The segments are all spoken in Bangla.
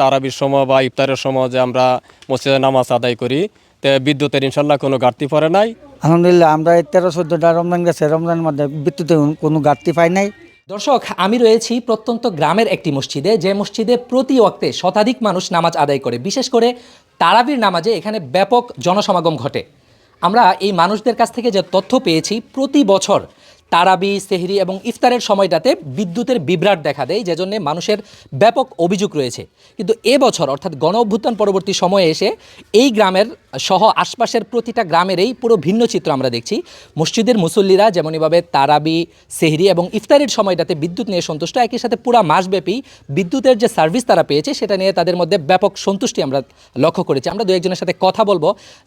তারাবির সময় বা ইফতারের সময় যে আমরা মসজিদে নামাজ আদায় করি তে বিদ্যুতের ইনশাল্লাহ কোনো ঘাটতি পড়ে নাই। আলহামদুলিল্লাহ আমরা এই তেরো চোদ্দোটা রমজান গেছে রমজানের মধ্যে বিদ্যুতের কোনো ঘাটতি পাই নাই। দর্শক আমি রয়েছি প্রত্যন্ত গ্রামের একটি মসজিদে যে মসজিদে প্রতি ওয়াক্তে শতাধিক মানুষ নামাজ আদায় করে। বিশেষ করে তারাবির নামাজে এখানে ব্যাপক জনসমাগম ঘটে। আমরা এই মানুষদের কাছ থেকে যে তথ্য পেয়েছি প্রতি বছর তারাবি, সেহরি এবং ইফতারের সময়টাতে বিদ্যুতের বিভ্রাট দেখা দেয় যে জন্যে মানুষের ব্যাপক অভিযোগ রয়েছে। কিন্তু এবছর অর্থাৎ গণ অভ্যুত্থান পরবর্তী সময়ে এসে এই গ্রামের সহ আশপাশের প্রতিটা গ্রামেরই পুরো ভিন্ন চিত্র আমরা দেখছি। মসজিদের মুসল্লিরা যেমনইভাবে তারাবি, সেহরি এবং ইফতারের সময়টাতে বিদ্যুৎ নিয়ে সন্তুষ্ট, একই সাথে পুরো মাসব্যাপী বিদ্যুতের যে সার্ভিস তারা পেয়েছে, সেটা নিয়ে তাদের মধ্যে ব্যাপক সন্তুষ্টি আমরা লক্ষ্য করেছি। আমরা দু একজনের সাথে কথা বলব,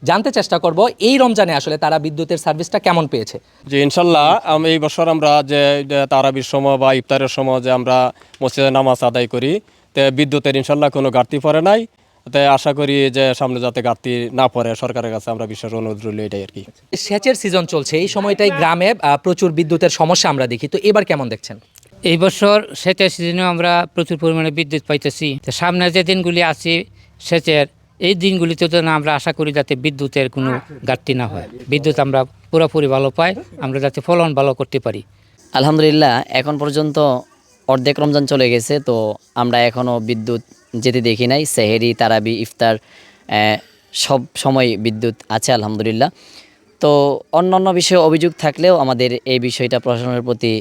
জানতে চেষ্টা করব, এই রমজানে আসলে তারা বিদ্যুতের সার্ভিসটা কেমন পেয়েছে? যে ইনশাল্লাহ, আমি এই বছর আমরা যে তারাবির সময় বা ইফতারের সময় যে আমরা মসজিদে নামাজ আদায় করি তে বিদ্যুতের ইনশাল্লাহ কোনো ঘাটতি পড়ে নাই। তাই আশা করি যে সামনে যাতে ঘাটতি না পড়ে সরকারের কাছে আমরা বিশেষ অনুরোধ রইল এটাই আর কি। সেচের সিজন চলছে এই সময়টাই গ্রামে প্রচুর বিদ্যুতের সমস্যা আমরা দেখি। তো এবার কেমন দেখছেন? এই বছর সেচের সিজনে আমরা প্রচুর পরিমাণে বিদ্যুৎ পাইতেছি। তো সামনে যে দিনগুলি আছে সেচের এই দিনগুলিতে যেন আমরা আশা করি যাতে বিদ্যুতের কোনো ঘাটতি না হয়। বিদ্যুৎ আমরা পুরোপুরি ভালো পাই আমরা যাতে ফলন ভালো করতে পারি। আলহামদুলিল্লাহ এখন পর্যন্ত অর্ধেক রমজান চলে গেছে তো আমরা এখনও বিদ্যুৎ যেতে দেখি নাই। সেহেরি তারাবি ইফতার সব সময় বিদ্যুৎ আছে আলহামদুলিল্লাহ। তো অন্যান্য বিষয়ে অভিযোগ থাকলেও আমাদের এই বিষয়টা প্রশাসনের প্রতি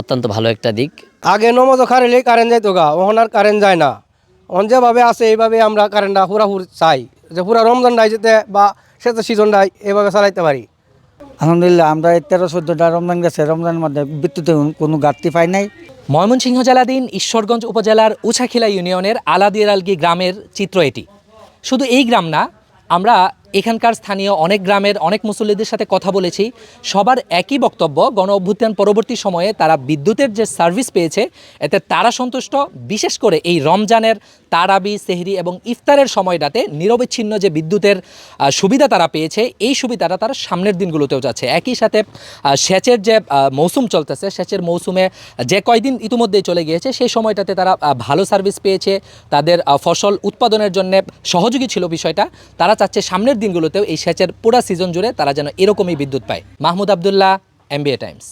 অত্যন্ত ভালো একটা দিক। আগে নমজ খারেলেই কারেন্ট যাইতো গা ওখন আর কারেন্ট যায় না। অন যেভাবে আছে এইভাবে আমরা কারেন্টটা হুরাহুর চাই। যে পুরা রমজান ডাই যেতে বা সেটা তো ডাই এভাবে চালাইতে পারি? আলহামদুলিল্লাহ আমরা তেরো চোদ্দোটা রমজান গেছে রমজানের মধ্যে বিদ্যুতে কোনো ঘাটতি পাই নাই। ময়মনসিংহ জেলাধীন ঈশ্বরগঞ্জ উপজেলার উছাখিলা ইউনিয়নের আলাদিয়ালগি গ্রামের চিত্র এটি। শুধু এই গ্রাম না আমরা এখানকার স্থানীয় অনেক গ্রামের অনেক মুসল্লিদের সাথে কথা বলেছি। সবার একই বক্তব্য, গণ অভ্যুত্থান পরবর্তী সময়ে তারা বিদ্যুতের যে সার্ভিস পেয়েছে, এতে তারা সন্তুষ্ট। বিশেষ করে এই রমজানের তারাবি, সেহরি এবং ইফতারের সময়টাতে নিরবিচ্ছিন্ন যে বিদ্যুতের সুবিধা তারা পেয়েছে, এই সুবিধাটা তারা সামনের দিনগুলোতেও যাচ্ছে। একই সাথে সেচের যে মৌসুম চলতেছে, সেচের মৌসুমে যে কয়দিন ইতিমধ্যেই চলে গিয়েছে, সেই সময়টাতে তারা ভালো সার্ভিস পেয়েছে। তাদের ফসল উৎপাদনের জন্য সহযোগী ছিল বিষয়টা। তারা চাচ্ছে সামনের দিনগুলোতেও এই সেচের পুরা সিজন জুড়ে তারা যেন এরকমই বিদ্যুৎ পায়। Mahmud Abdullah MBA Times